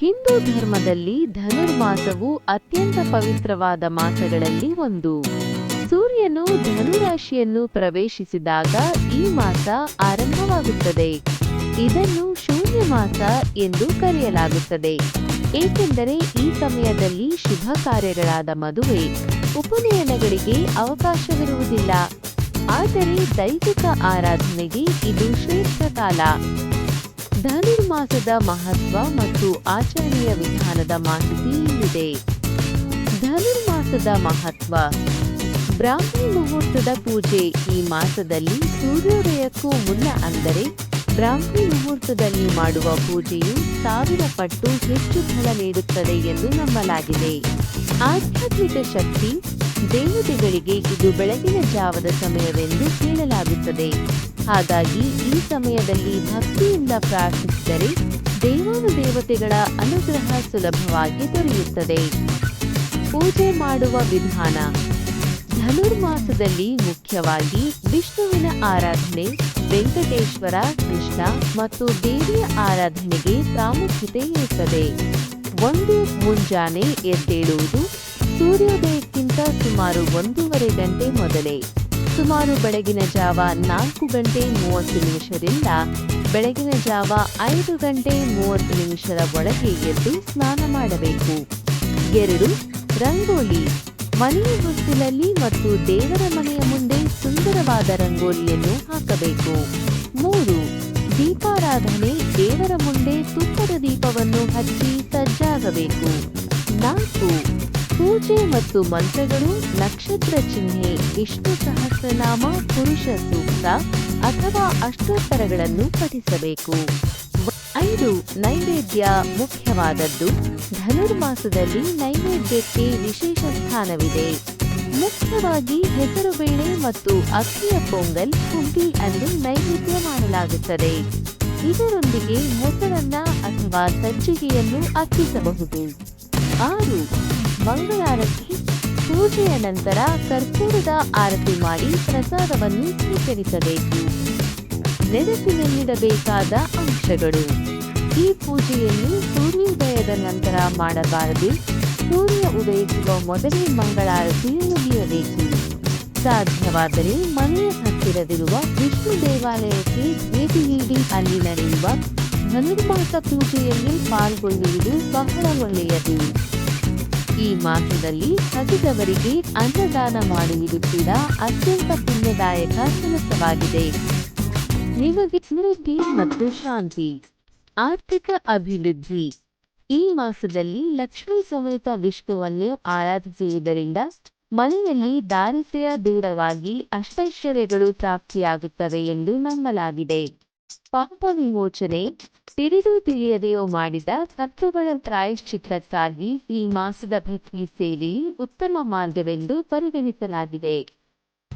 ಹಿಂದೂ ಧರ್ಮದಲ್ಲಿ ಧನುರ್ಮಾಸವು ಅತ್ಯಂತ ಪವಿತ್ರವಾದ ಮಾಸಗಳಲ್ಲಿ ಒಂದು. ಸೂರ್ಯನು ಧನುರಾಶಿಯನ್ನು ಪ್ರವೇಶಿಸಿದಾಗ ಈ ಮಾಸ ಆರಂಭವಾಗುತ್ತದೆ. ಇದನ್ನು ಶೂನ್ಯ ಮಾಸ ಎಂದು ಕರೆಯಲಾಗುತ್ತದೆ. ಏಕೆಂದರೆ ಈ ಸಮಯದಲ್ಲಿ ಶುಭ ಕಾರ್ಯಗಳಾದ ಮದುವೆ, ಉಪನಯನಗಳಿಗೆ ಅವಕಾಶವಿರುವುದಿಲ್ಲ. ಆದರೆ ದೈವಿಕ ಆರಾಧನೆಗೆ ಇದು ಶ್ರೇಷ್ಠ ಕಾಲ. ಧನುರ್ಮಾಸದ ಮಹತ್ವ ಮತ್ತು ಆಚರಣೆಯ ವಿಧಾನದ ಮಾಹಿತಿ ಇಲ್ಲಿದೆ. ಧನುರ್ಮಾಸದ ಮಹತ್ವ. ಬ್ರಾಹ್ಮಿ ಮುಹೂರ್ತದ ಪೂಜೆ ಈ ಮಾಸದಲ್ಲಿ ಸೂರ್ಯೋದಯಕ್ಕೂ ಮುನ್ನ ಅಂದರೆ ಬ್ರಾಹ್ಮಿ ಮುಹೂರ್ತದಲ್ಲಿ ಮಾಡುವ ಪೂಜೆಯು ಸಾವಿರ ಪಟ್ಟು ಹೆಚ್ಚು ಫಲ ನೀಡುತ್ತದೆ ಎಂದು ನಂಬಲಾಗಿದೆ. ಆಧ್ಯಾತ್ಮಿಕ ಶಕ್ತಿ ದೇವತೆಗಳಿಗೆ ಇದು ಬೆಳಗಿನ ಜಾವದ ಸಮಯವೆಂದು ಹೇಳಲಾಗುತ್ತದೆ ಹಾಗಾಗಿ ಈ ಸಮಯದಲ್ಲಿ ಭಕ್ತಿಯಿಂದ ಪ್ರಾರ್ಥಿಸಿದರೆ ದೇವಾನುದೇವತೆಗಳ ಅನುಗ್ರಹ ಸುಲಭವಾಗಿ ದೊರೆಯುತ್ತದೆ. ಪೂಜೆ ಮಾಡುವ ವಿಧಾನ. ಧನುರ್ಮಾಸದಲ್ಲಿ ಮುಖ್ಯವಾಗಿ ವಿಷ್ಣುವಿನ ಆರಾಧನೆ, ವೆಂಕಟೇಶ್ವರ, ಕೃಷ್ಣ ಮತ್ತು ದೇವಿಯ ಆರಾಧನೆಗೆ ಪ್ರಾಮುಖ್ಯತೆ ಇರುತ್ತದೆ. ಒಂದು ಮುಂಜಾನೆ ಎದ್ದೇಳುವುದು ಸೂರ್ಯೋದಯಕ್ಕಿಂತ ಸುಮಾರು ಒಂದೂವರೆ ಗಂಟೆ ಮೊದಲೇ. ಸುಮಾರು ಬೆಳಗಿನ ಜಾವ ನಾಲ್ಕು ಗಂಟೆ ಮೂವತ್ತು ನಿಮಿಷದಿಂದ ಬೆಳಗಿನ ಜಾವ ಐದು ಗಂಟೆ ಮೂವತ್ತು ನಿಮಿಷದ ಒಳಗೆ ಎದ್ದು ಸ್ನಾನ ಮಾಡಬೇಕು. ಎರಡು, ರಂಗೋಲಿ. ಮನೆಯ ಹೊಸ್ತಿಲಲ್ಲಿ ಮತ್ತು ದೇವರ ಮನೆಯ ಮುಂದೆ ಸುಂದರವಾದ ರಂಗೋಲಿಯನ್ನು ಹಾಕಬೇಕು. ಮೂರು, ದೀಪಾರಾಧನೆ ದೇವರ ಮುಂದೆ ತುಪ್ಪದ ದೀಪವನ್ನು ಹಚ್ಚಿ ಸಜ್ಜಾಗಬೇಕು. ಪೂಜೆ ಮತ್ತು ಮಂತ್ರಗಳು ನಕ್ಷತ್ರ ಚಿಹ್ನೆ, ವಿಷ್ಣು ಸಹಸ್ರನಾಮ, ಪುರುಷ ಸೂಕ್ತ ಅಥವಾ ಅಷ್ಟೋತ್ತರಗಳನ್ನು ಪಠಿಸಬೇಕು. ಐದು, ನೈವೇದ್ಯ ಮುಖ್ಯವಾದದ್ದು, ಧನುರ್ಮಾಸದಲ್ಲಿ ನೈವೇದ್ಯಕ್ಕೆ ವಿಶೇಷ ಸ್ಥಾನವಿದೆ. ಮುಖ್ಯವಾಗಿ ಹೆಸರುಬೇಳೆ ಮತ್ತು ಅಕ್ಕಿಯ ಪೊಂಗಲ್ ಹುಗ್ಗಿ ಅನ್ನು ನೈವೇದ್ಯ ಮಾಡಲಾಗುತ್ತದೆ. ಇದರೊಂದಿಗೆ ಮೊಸರನ್ನ ಅಥವಾ ಸಜ್ಜಿಗೆಯನ್ನು ಅರ್ಪಿಸಬಹುದು. ಆರು ಮಂಗಳಾರತಿ, ಪೂಜೆಯ ನಂತರ ಕರ್ಪೂರದ ಆರತಿ ಮಾಡಿ ಪ್ರಸಾದವನ್ನು ಸ್ವೀಕರಿಸಬೇಕು. ನೆನಪಿನಲ್ಲಿಡಬೇಕಾದ ಅಂಶಗಳು. ಈ ಪೂಜೆಯನ್ನು ಸೂರ್ಯೋದಯದ ನಂತರ ಮಾಡಬಾರದು. ಸೂರ್ಯ ಉದಯಿಸುವ ಮೊದಲೇ ಮಂಗಳಾರತಿಯನ್ನು ಮುಗಿಯಬೇಕು. ಸಾಧ್ಯವಾದರೆ ಮನೆಯ ಹತ್ತಿರವಿರುವ ವಿಷ್ಣು ದೇವಾಲಯಕ್ಕೆ ಭೇಟಿ ನೀಡಿ, ಅಲ್ಲಿ ನಡೆಯುವ ಧನುರ್ಮಾಸ ಪೂಜೆಯಲ್ಲಿ ಪಾಲ್ಗೊಳ್ಳುವುದು ಬಹಳ ಒಳ್ಳೆಯದು. ಈ ಮಾಸದಲ್ಲಿ ಹಸಿದವರಿಗೆ ಅನ್ನದಾನ ಮಾಡುವುದು ಕೂಡ ಅತ್ಯಂತ ಪುಣ್ಯದಾಯಕ ಕೆಲಸವಾಗಿದೆ. ನಿಮಗೆ ಸಮೃದ್ಧಿ ಮತ್ತು ಶಾಂತಿ, ಆರ್ಥಿಕ ಅಭಿವೃದ್ಧಿ, ಈ ಮಾಸದಲ್ಲಿ ಲಕ್ಷ್ಮೀ ಸಮೇತ ವಿಷ್ಣುವನ್ನು ಆರಾಧಿಸುವುದರಿಂದ ಮನೆಯಲ್ಲಿ ದಾರಿದ್ರ್ಯ ದೂರವಾಗಿ ಅಷ್ಟೈಶ್ವರ್ಯಗಳು ಪ್ರಾಪ್ತಿಯಾಗುತ್ತವೆ ಎಂದು ನಂಬಲಾಗಿದೆ. ಪಾಪ ವಿಮೋಚನೆ ತಿಳಿದು ತಿಳಿಯದೆಯೋ ಮಾಡಿದ ತತ್ವಗಳ ಪ್ರಾಯಶ್ಚಿತ್ತಕ್ಕಾಗಿ ಈ ಮಾಸದ ಭಕ್ತಿ ಸೇರಿ ಉತ್ತಮ ಮಾರ್ಗವೆಂದು ಪರಿಗಣಿಸಲಾಗಿದೆ.